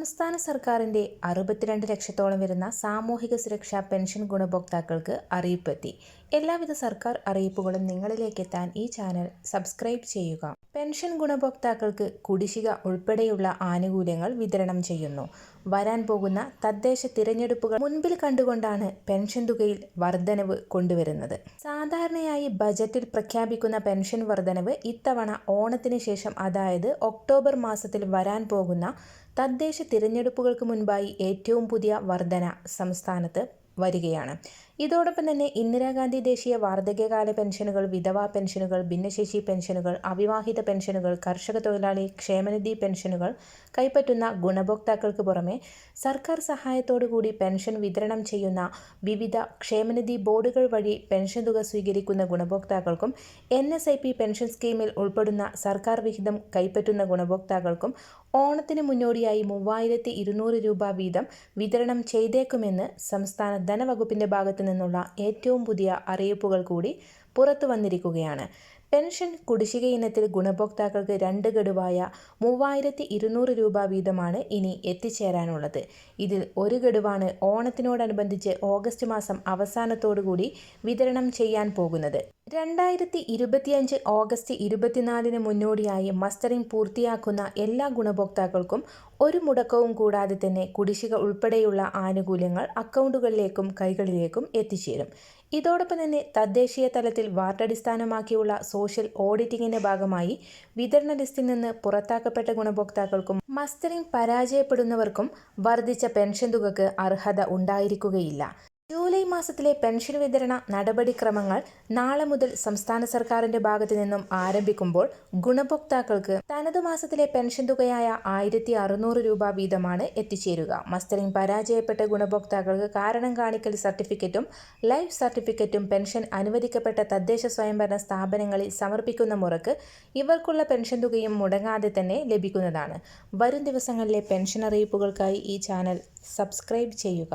സംസ്ഥാന സർക്കാരിന്റെ അറുപത്തിരണ്ട് ലക്ഷത്തോളം വരുന്ന സാമൂഹിക സുരക്ഷാ പെൻഷൻ ഗുണഭോക്താക്കൾക്ക് അറിയിപ്പെത്തി. എല്ലാവിധ സർക്കാർ അറിയിപ്പുകളും നിങ്ങളിലേക്ക് എത്താൻ ഈ ചാനൽ സബ്സ്ക്രൈബ് ചെയ്യുക. പെൻഷൻ ഗുണഭോക്താക്കൾക്ക് കുടിശ്ശിക ഉൾപ്പെടെയുള്ള ആനുകൂല്യങ്ങൾ വിതരണം ചെയ്യുന്നു. വരാൻ പോകുന്ന തദ്ദേശ തിരഞ്ഞെടുപ്പുകൾ മുൻപിൽ കണ്ടുകൊണ്ടാണ് പെൻഷൻ തുകയിൽ വർധനവ് കൊണ്ടുവരുന്നത്. സാധാരണയായി ബജറ്റിൽ പ്രഖ്യാപിക്കുന്ന പെൻഷൻ വർധനവ് ഇത്തവണ ഓണത്തിന് ശേഷം അതായത് ഒക്ടോബർ മാസത്തിൽ വരാൻ പോകുന്ന തദ്ദേശ തിരഞ്ഞെടുപ്പുകൾക്ക് മുൻപായി ഏറ്റവും പുതിയ വർധന സംസ്ഥാനത്ത് വരികയാണ്. ഇതോടൊപ്പം തന്നെ ഇന്ദിരാഗാന്ധി ദേശീയ വാർദ്ധക്യകാല പെൻഷനുകൾ വിധവാ പെൻഷനുകൾ ഭിന്നശേഷി പെൻഷനുകൾ അവിവാഹിത പെൻഷനുകൾ കർഷക തൊഴിലാളി ക്ഷേമനിധി പെൻഷനുകൾ കൈപ്പറ്റുന്ന ഗുണഭോക്താക്കൾക്ക് പുറമെ സർക്കാർ സഹായത്തോടുകൂടി പെൻഷൻ വിതരണം ചെയ്യുന്ന വിവിധ ക്ഷേമനിധി ബോർഡുകൾ വഴി പെൻഷൻ തുക സ്വീകരിക്കുന്ന ഗുണഭോക്താക്കൾക്കും N S I P pension സ്കീമിൽ ഉൾപ്പെടുന്ന സർക്കാർ വിഹിതം കൈപ്പറ്റുന്ന ഗുണഭോക്താക്കൾക്കും ഓണത്തിന് മുന്നോടിയായി മൂവായിരത്തി ഇരുന്നൂറ് രൂപ വീതം വിതരണം ചെയ്തേക്കുമെന്ന് സംസ്ഥാന ധനവകുപ്പിന്റെ ഭാഗത്തു നിന്നുള്ള ഏറ്റവും പുതിയ അറിയിപ്പുകൾ കൂടി പുറത്തു വന്നിരിക്കുകയാണ്. പെൻഷൻ കുടിശ്ശിക ഇനത്തിൽ ഗുണഭോക്താക്കൾക്ക് രണ്ട് ഗഡുവായ മൂവായിരത്തി ഇരുന്നൂറ് രൂപ വീതമാണ് ഇനി എത്തിച്ചേരാനുള്ളത്. ഇതിൽ ഒരു ഗഡുവാണ് ഓണത്തിനോടനുബന്ധിച്ച് ഓഗസ്റ്റ് മാസം അവസാനത്തോടുകൂടി വിതരണം ചെയ്യാൻ പോകുന്നത്. രണ്ടായിരത്തി ഇരുപത്തിയഞ്ച് ഓഗസ്റ്റ് ഇരുപത്തിനാലിന് മുന്നോടിയായി മസ്റ്ററിംഗ് പൂർത്തിയാക്കുന്ന എല്ലാ ഗുണഭോക്താക്കൾക്കും ഒരു മുടക്കവും കൂടാതെ തന്നെ കുടിശ്ശിക ഉൾപ്പെടെയുള്ള ആനുകൂല്യങ്ങൾ അക്കൗണ്ടുകളിലേക്കും കൈകളിലേക്കും എത്തിച്ചേരും. ഇതോടൊപ്പം തന്നെ തദ്ദേശീയ തലത്തിൽ വാർഡടിസ്ഥാനമാക്കിയുള്ള സോഷ്യൽ ഓഡിറ്റിംഗിന്റെ ഭാഗമായി വിതരണ ലിസ്റ്റിൽ നിന്ന് പുറത്താക്കപ്പെട്ട ഗുണഭോക്താക്കൾക്കും മസ്റ്ററിംഗ് പരാജയപ്പെടുന്നവർക്കും വർദ്ധിച്ച പെൻഷൻ തുകക്ക് അർഹത ഉണ്ടായിരിക്കുകയില്ല. ജൂലൈ മാസത്തിലെ പെൻഷൻ വിതരണ നടപടിക്രമങ്ങൾ നാളെ മുതൽ സംസ്ഥാന സർക്കാരിന്റെ ഭാഗത്തു നിന്നും ആരംഭിക്കുമ്പോൾ ഗുണഭോക്താക്കൾക്ക് തനത് മാസത്തിലെ പെൻഷൻ തുകയായ ആയിരത്തി അറുന്നൂറ് രൂപ വീതമാണ് എത്തിച്ചേരുക. മസ്റ്ററിംഗ് പരാജയപ്പെട്ട ഗുണഭോക്താക്കൾക്ക് കാരണം കാണിക്കൽ സർട്ടിഫിക്കറ്റും ലൈഫ് സർട്ടിഫിക്കറ്റും പെൻഷൻ അനുവദിക്കപ്പെട്ട തദ്ദേശ സ്വയംഭരണ സ്ഥാപനങ്ങളിൽ സമർപ്പിക്കുന്ന മുറക്ക് ഇവർക്കുള്ള പെൻഷൻ തുകയും മുടങ്ങാതെ തന്നെ ലഭിക്കുന്നതാണ്. വരും ദിവസങ്ങളിലെ പെൻഷൻ അറിയിപ്പുകൾക്കായി ഈ ചാനൽ സബ്സ്ക്രൈബ് ചെയ്യുക.